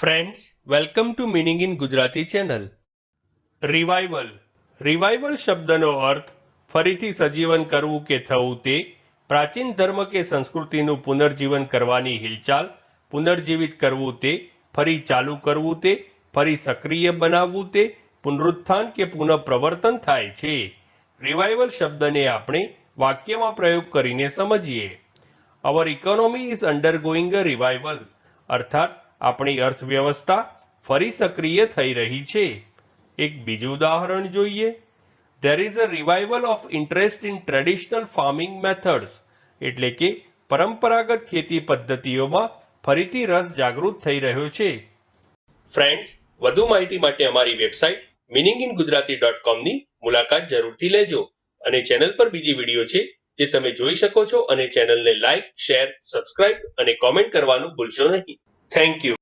Friends welcome to meaning in Gujarati channel revival revival શબ્દનો અર્થ ફરીથી સજીવન કરવું કે થવું તે, પ્રાચીન ધર્મ કે સંસ્કૃતિનું પુનર્જીવન કરવાની હિલચાલ, પુનર્જીવિત કરવું તે, ફરી ચાલુ કરવું તે, ફરી સક્રિય બનાવવું તે, પુનરુત્થાન કે પુનઃપ્રવર્તન થાય છે. રિવાઇવલ શબ્દને આપણે વાક્યમાં પ્રયોગ કરીને સમજીએ. Our economy is undergoing a revival અર્થાત આપણી અર્થવ્યવસ્થા ફરી સક્રિય થઈ રહી છે. એક બીજું ઉદાહરણ જોઈએ. There is a revival of interest in traditional farming methods એટલે કે પરંપરાગત ખેતી પદ્ધતિઓમાં ફરીથી રસ જાગૃત થઈ રહ્યો છે. ફ્રેન્ડ્સ વધુ માહિતી માટે અમારી website meaning in Gujarati dot કોમની મુલાકાત જરૂરથી લેજો અને ચેનલ પર બીજી વીડિયો છે જે તમે જોઈ શકો છો અને ચેનલને લાઇક શેર સબસ્ક્રાઇબ અને કોમેન્ટ કરવાનું ભૂલશો નહીં. thank you.